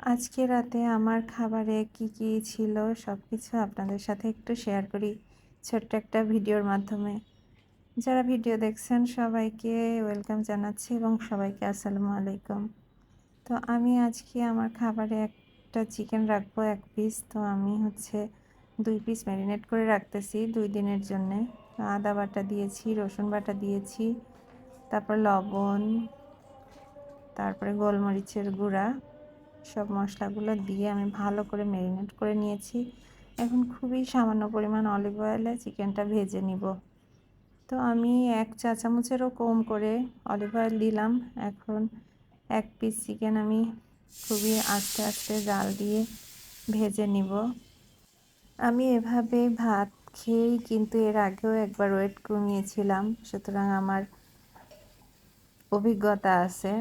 আজকে রাতে আমার খাবারে কি কি ছিল সব কিছু আপনাদের সাথে একটু শেয়ার করি ছোট্ট একটা ভিডিওর মাধ্যমে। যারা ভিডিও দেখছেন সবাইকে ওয়েলকাম জানাচ্ছি এবং সবাইকে আসসালামু আলাইকুম। তো আমি আজকে আমার খাবারে একটা চিকেন রাখব, এক পিস তো আমি হচ্ছে দুই পিস ম্যারিনেট করে রাখতেছি দুই দিনের জন্যে। আদা বাটা দিয়েছি, রসুন বাটা দিয়েছি, তারপর লবণ, তারপরে গোলমরিচের গুঁড়া। সব মশলাগুলো দিয়ে আমি ভালো করে ম্যারিনেট করে নিয়েছি। এখন খুবই সামান্য পরিমাণ অলিভ অয়েলে চিকেনটা ভেজে নিব। তো আমি এক চা চামচেরও কম করে অলিভ অয়েল দিলাম। এখন এক পিস চিকেন আমি খুবই আস্তে আস্তে জাল দিয়ে ভেজে নিব। আমি এভাবে ভাত খেয়েই কিন্তু এর আগেও একবার ওয়েট কমিয়েছিলাম, সুতরাং আমার অভিজ্ঞতা আছে।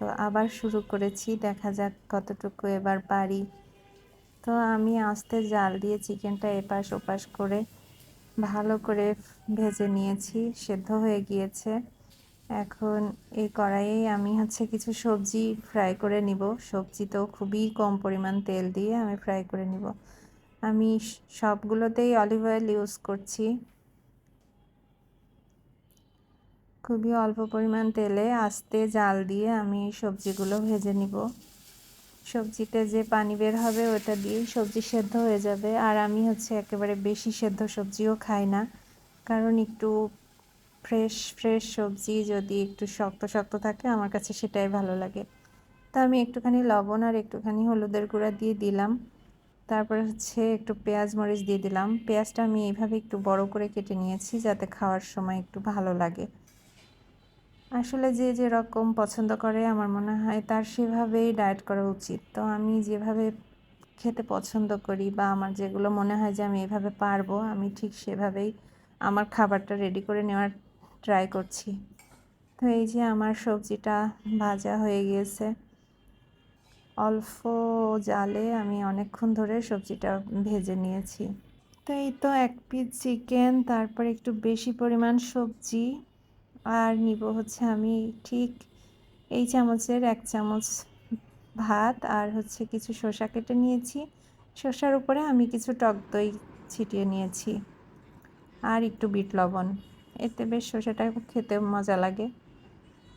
তো আবার শুরু করেছি, দেখা যাক কতটুকু এবার পারি। তো আমি আস্তে জাল দিয়ে চিকেনটা এপাশ ওপাশ করে ভালো করে ভেজে নিয়েছি, সেদ্ধ হয়ে গিয়েছে। এখন এই কড়াইয়ে আমি হচ্ছে কিছু সবজি ফ্রাই করে নিব। সবজি তো খুবই কম পরিমাণ তেল দিয়ে আমি ফ্রাই করে নিব। আমি সবগুলোতেই অলিভ অয়েল ইউজ করছি। খুবই অল্প পরিমাণ তেলে আস্তে জাল দিয়ে আমি সবজিগুলো ভেজে নিব। সবজিতে যে পানি বের হবে ওটা দিয়েই সবজি সেদ্ধ হয়ে যাবে। আর আমি হচ্ছে একেবারে বেশি সেদ্ধ সবজিও খাই না। কারণ একটু ফ্রেশ ফ্রেশ সবজি যদি একটু শক্ত শক্ত থাকে আমার কাছে সেটাই ভালো লাগে। তা আমি একটুখানি লবণ আর একটুখানি হলুদের গুঁড়া দিয়ে দিলাম। তারপরে হচ্ছে একটু পেঁয়াজ মরিচ দিয়ে দিলাম। পেঁয়াজটা আমি এইভাবে একটু বড় করে কেটে নিয়েছি যাতে খাওয়ার সময় একটু ভালো লাগে। আসলে যে যেরকম পছন্দ করে আমার মনে হয় তার সেভাবেই ডায়েট করা উচিত। তো আমি যেভাবে খেতে পছন্দ করি বা আমার যেগুলো মনে হয় যে আমি এভাবে পারব, আমি ঠিক সেভাবেই আমার খাবারটা রেডি করে নেওয়ার ট্রাই করছি। তো এই যে আমার সবজিটা ভাজা হয়ে গিয়েছে। অল্প জালে আমি অনেকক্ষণ ধরে সবজিটা ভেজে নিয়েছি। তো এই তো এক পিস চিকেন তারপর একটু বেশি পরিমাণ সবজি আর নিব হচ্ছে আমি ঠিক এই চামচের এক চামচ ভাত আর হচ্ছে কিছু শসা কেটে নিয়েছি। শসার উপরে আমি কিছু টক দই ছিটিয়ে নিয়েছি আর একটু বিট লবণ। এতে বেশ শসাটা খেতে মজা লাগে।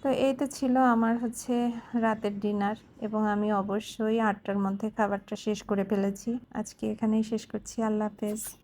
তো এই তো ছিল আমার হচ্ছে রাতের ডিনার এবং আমি অবশ্যই আটটার মধ্যে খাবারটা শেষ করে ফেলেছি। আজকে এখানেই শেষ করছি। আল্লাহ হাফেজ।